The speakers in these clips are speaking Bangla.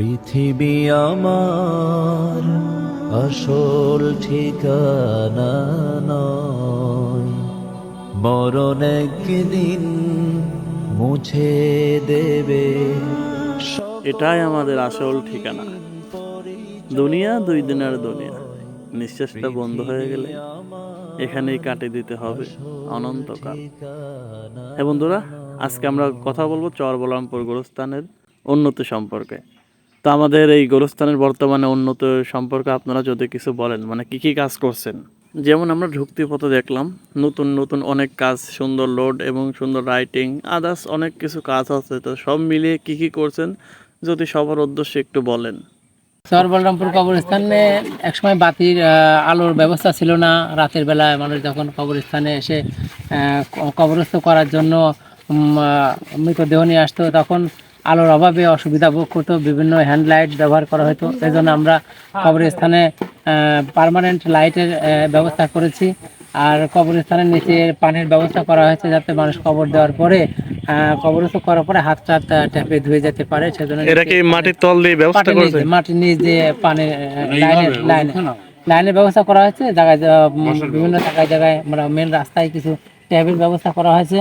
পৃথিবী আমার আসল ঠিকানা নয়। মরণ একদিন মুছে দেবে এটাই আমাদের আসল ঠিকানা। দুনিয়া দুই দিনের দুনিয়া। নিঃশ্বাসটা বন্ধ হয়ে গেলে এখানেই কাটিয়ে দিতে হবে অনন্তকাল হ্যাঁ বন্ধুরা আজকে আমরা কথা বলব চরবলামপুর গোরস্থানের উন্নতি সম্পর্কে। তো আমাদের এই গোরস্থানের বর্তমানে উন্নত সম্পর্কে আপনারা যদি কিছু বলেন মানে কি কি কাজ করছেন? যেমন আমরা ঢুকতি পথে দেখলাম, নতুন নতুন অনেক কাজ, সুন্দর লোড এবং সুন্দর রাইটিং আদার্স অনেক কিছু কাজ আছে, তো সব মিলিয়ে কি কি করছেন? যদি সবার উদ্দেশ্যে একটু বলেন। চর বলরামপুর কবরস্থানে একসময় বাতির আলোর ব্যবস্থা ছিল না। রাতের বেলায় মানুষ যখন কবরস্থানে এসে কবরস্থ করার জন্য মৃতদেহ নিয়ে আসতো, তখন আলোর অভাবে অসুবিধা ভোগ করতো বিভিন্ন হ্যান্ড লাইট ব্যবহার করা হতো। এই জন্য আমরা কবরস্থানে পার্মানেন্ট লাইটের ব্যবস্থা করেছি। আর কবরস্থানের নিচে পানির ব্যবস্থা করা হয়েছে যাতে মানুষ কবর দেওয়ার পরে কবরস্থ করার পরে হাত টাত ট্যাপে ধুয়ে যেতে পারে। সেজন্য এটা কি মাটির তল দিয়ে ব্যবস্থা করেছে? নিচে মাটির নিচ দিয়ে পানি লাইনের লাইনে লাইনের ব্যবস্থা করা হয়েছে। জায়গায় বিভিন্ন জায়গায় জায়গায় আমরা মেন রাস্তায় কিছু ট্যাবের ব্যবস্থা করা হয়েছে।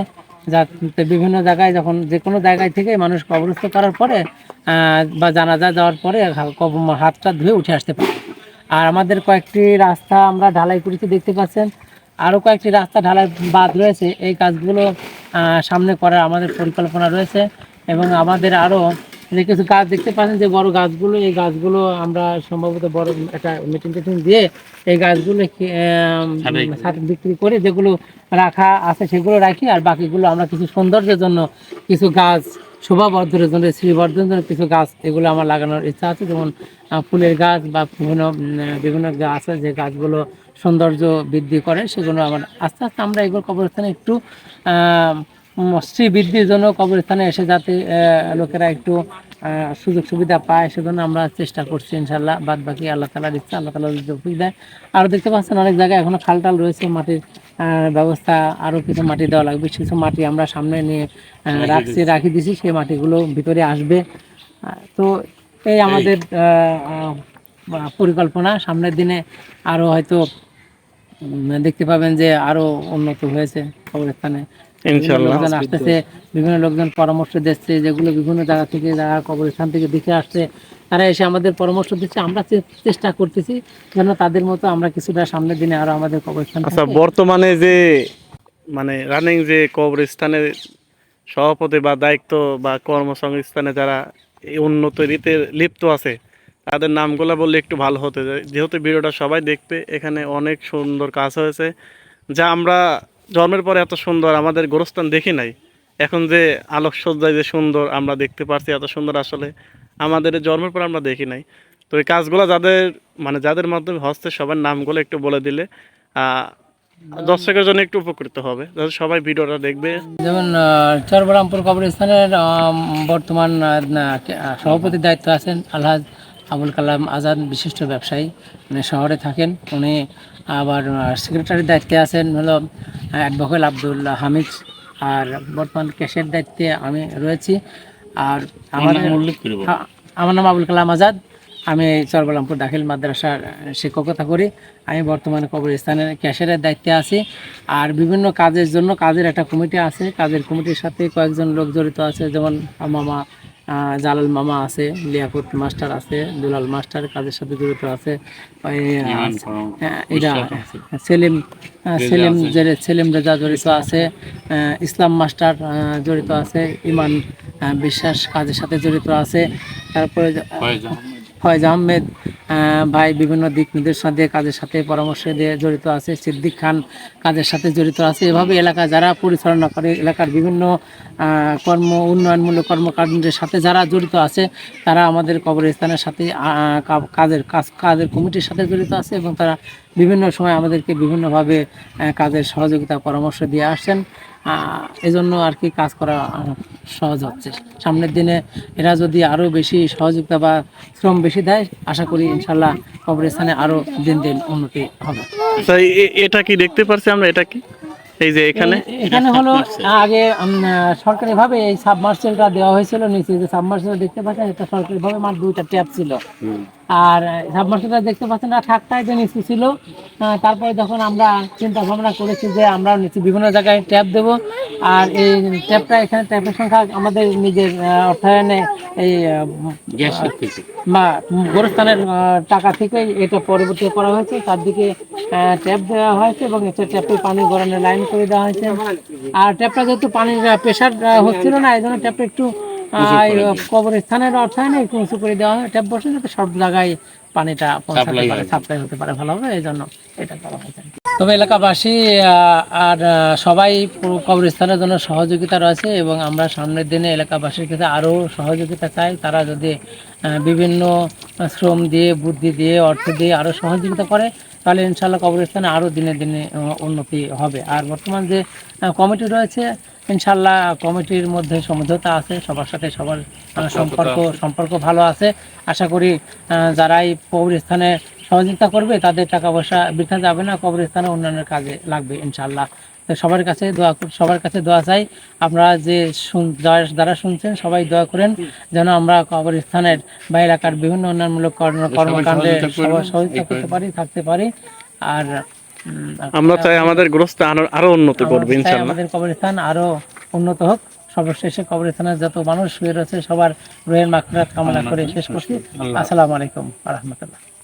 যাতে বিভিন্ন জায়গায় যখন যে কোনো জায়গায় থেকে মানুষ কবরস্থ করার পরে বা জানাজা যাওয়ার পরে হাতটা ধুয়ে উঠে আসতে পারে। আর আমাদের কয়েকটি রাস্তা আমরা ঢালাই করেছি, দেখতে পাচ্ছেন। আরও কয়েকটি রাস্তা ঢালাই বাদ রয়েছে। এই কাজগুলো সামনে করার আমাদের পরিকল্পনা রয়েছে এবং আমাদের আরও কিছু গাছ দেখতে পাচ্ছেন যে বড় গাছগুলো এই গাছগুলো আমরা সম্ভবত বড় একটা মিটিং টিটিং দিয়ে এই গাছগুলো বিক্রি করে যেগুলো রাখা আছে সেগুলো রাখি আর বাকিগুলো আমরা কিছু সৌন্দর্যের জন্য কিছু গাছ শোভাবর্ধনের জন্য শ্রীবর্ধনের জন্য কিছু গাছ এগুলো আমার লাগানোর ইচ্ছা আছে। যেমন ফুলের গাছ বা বিভিন্ন বিভিন্ন গাছ আছে যে গাছগুলো সৌন্দর্য বৃদ্ধি করে সেগুলো আমার আস্তে আস্তে আমরা এগুলো কবরস্থানে একটু শ্রী বৃদ্ধির জন্য কবরস্থানে এসে যাতে লোকেরা একটু সুযোগ সুবিধা পায় সেজন্য আমরা চেষ্টা করছি ইনশাল্লাহ বাদ বাকি আল্লাহ তালা ইচ্ছা আল্লাহ তালা যদি দেয়। আরও দেখতে পাচ্ছেন অনেক জায়গায় এখনও খাল টাল রয়েছে মাটির ব্যবস্থা আরও কিছু মাটি দেওয়া লাগবে। কিছু মাটি আমরা সামনে নিয়ে রাখছি রাখি দিছি সেই মাটিগুলো ভিতরে আসবে। তো এই আমাদের পরিকল্পনা। সামনের দিনে আরও হয়তো দেখতে পাবেন যে আরও উন্নত হয়েছে কবরস্থানে আসতেছে বিভিন্ন লোকজন পরামর্শ দিচ্ছে যেগুলো বিভিন্ন জায়গা থেকে যারা কবরস্থান থেকে দেখে আসছে তারা এসে আমাদের পরামর্শ দিচ্ছে। আমরা চেষ্টা করতেছি যেন তাদের মতো আমরা কিছুটা সামনের দিনে আরও আমাদের কবরস্থান আচ্ছা বর্তমানে যে মানে রানিং যে কবরস্থানের সভাপতি বা দায়িত্ব বা কর্মসংস্থানে যারা উন্নত রীতে লিপ্ত আছে তাদের নামগুলো বললে একটু ভালো হতে। যে- যেহেতু ভিডিওটা সবাই দেখবে এখানে অনেক সুন্দর কাজ হয়েছে। যা আমরা জন্মের পরে এত সুন্দর, আমাদের গোরস্থান দেখি নাই। এখন যে আলোকসজ্জায় যে সুন্দর আমরা দেখতে পারছি, এত সুন্দর আসলে আমাদের জন্মের পর আমরা দেখি নাই। তো এই কাজগুলো যাদের মানে যাদের মাধ্যমে হচ্ছে, সবার নামগুলো একটু বলে দিলে দর্শকের জন্য একটু উপকৃত হবে। যাতে সবাই ভিডিওটা দেখবে। যেমন চরবরামপুর কবরস্থানের বর্তমান সভাপতির দায়িত্ব আছেন আলহাজ আবুল কালাম আজাদ, বিশিষ্ট ব্যবসায়ী। উনি শহরে থাকেন। উনি আবার সেক্রেটারির দায়িত্বে আছেন হলো অ্যাডভোকেট আব্দুল হামিদ। আর বর্তমান ক্যাশের দায়িত্বে আমি রয়েছি। আর আমাদের হ্যাঁ, আমার নাম আবুল কালাম আজাদ। আমি চরবলামপুর দাখিল মাদ্রাসার শিক্ষকতা করি। আমি বর্তমানে কবরস্থানের ক্যাশিয়ারের দায়িত্বে আছি। আর বিভিন্ন কাজের জন্য কাজের একটা কমিটি আছে। কাজের কমিটির সাথে কয়েকজন লোক জড়িত আছে যেমন মামা জালাল মামা আছে লিয়াকত মাস্টার আছে দুলাল মাস্টার কাজের সাথে জড়িত আছে ওই, হ্যাঁ, এরা সেলিম সেলিম সেলিম রেজা জড়িত আছে ইসলাম মাস্টার জড়িত আছে ইমান বিশ্বাস কাজের সাথে জড়িত আছে তারপরে ফয়েজ আহমেদ ভাই বিভিন্ন দিক নির্দেশনা দিয়ে কাজের সাথে পরামর্শ দিয়ে জড়িত আছে, সিদ্দিক খান কাজের সাথে জড়িত আছে। এভাবে এলাকা যারা পরিচালনা করে, এলাকার বিভিন্ন কর্ম, উন্নয়নমূলক কর্মকাণ্ডের সাথে যারা জড়িত আছে, তারা আমাদের কবরস্থানের সাথে কাজের কাজ, কাজের কমিটির সাথে জড়িত আছে এবং তারা বিভিন্ন সময় আমাদেরকে বিভিন্নভাবে কাজের সহযোগিতা, পরামর্শ দিয়ে আসছেন। এজন্য আর কি কাজ করা সহজ হচ্ছে। সামনের দিনে এরা যদি আরও বেশি সহযোগিতা বা শ্রম বেশি দেয়, আশা করি ইনশাল্লাহ কবরস্থানে আরও দিন দিন উন্নতি হবে। এটা কি দেখতে পারছি আমরা? এটা কি? এই যে এখানে? এখানে হলো আগে সরকারি ভাবে এই সাবমার্সেলটা দেওয়া হয়েছিল নিচে যে সাবমার্সেল দেখতে পাচ্ছেন এটা আমার দুইটা ট্যাপ ছিল। আর সাবমার্সেলটা দেখতে পাচ্ছেন না থাকটাই যে নিচু ছিল তারপরে যখন আমরা চিন্তা ভাবনা করেছি যে আমরা নিচে বিভিন্ন জায়গায় ট্যাপ দেব আর এই ট্যাপটা এখানে ট্যাপের সংখ্যা আমাদের নিজের অর্থায়নে এই বা গোরস্থানের টাকা থেকে এটা পরবর্তী করা হয়েছে। চারদিকে ট্যাপ দেওয়া হয়েছে এবং এটা ট্যাপে পানি গড়ানোর লাইন করে দেওয়া হয়েছে। আর ট্যাপটা যেহেতু পানির প্রেশার হচ্ছিল না এই জন্য ট্যাপটা একটু আহ, এই কবরস্থানের অর্থায়নে একটু উঁচু করে দেওয়া হয়। ট্যাপ বসে যাতে সব জায়গায় পানিটা পৌঁছাতে পারে সাপ্লাই হতে পারে ভালোভাবে এই জন্য এটা করা হয়েছে। তবে এলাকাবাসী আহ, আর সবাই পুরো কবরস্থানের জন্য সহযোগিতা রয়েছে এবং আমরা সামনের দিনে এলাকাবাসীর কাছে আরও সহযোগিতা চাই। তারা যদি বিভিন্ন শ্রম দিয়ে বুদ্ধি দিয়ে অর্থ দিয়ে আরও সহযোগিতা করে তাহলে ইনশাল্লাহ কবরস্থানে আরও দিনে দিনে উন্নতি হবে। আর বর্তমান যে কমিটি রয়েছে ইনশাল্লাহ কমিটির মধ্যে সমঝোতা আছে সবার সাথে সবার সম্পর্ক সম্পর্ক ভালো আছে। আশা করি যারাই কবরস্থানে সহযোগিতা করবে তাদের টাকা পয়সা বৃথা যাবে না কবরস্থানে উন্নয়নের কাজে লাগবে ইনশাল্লাহ তো সবার কাছে দোয়া সবার কাছে দোয়া চাই। আপনারা যে শুন- যারা- শুনছেন সবাই দোয়া করেন যেন আমরা কবরস্থানের বা এলাকার বিভিন্ন উন্নয়নমূলক কর্মকাণ্ডে সহযোগিতা করতে পারি থাকতে পারি। আর আমরা চাই আমাদের গ্রস্ত আরো- উন্নতি করবে আমাদের কবরস্থান আরও উন্নত হোক। সর্বশেষে কবরস্থানের যত মানুষ শুয়ে রয়েছে সবার রোহের মাকড়াত কামনা করে শেষ করছি। আসসালামু আলাইকুম রহমতুল্লাহ।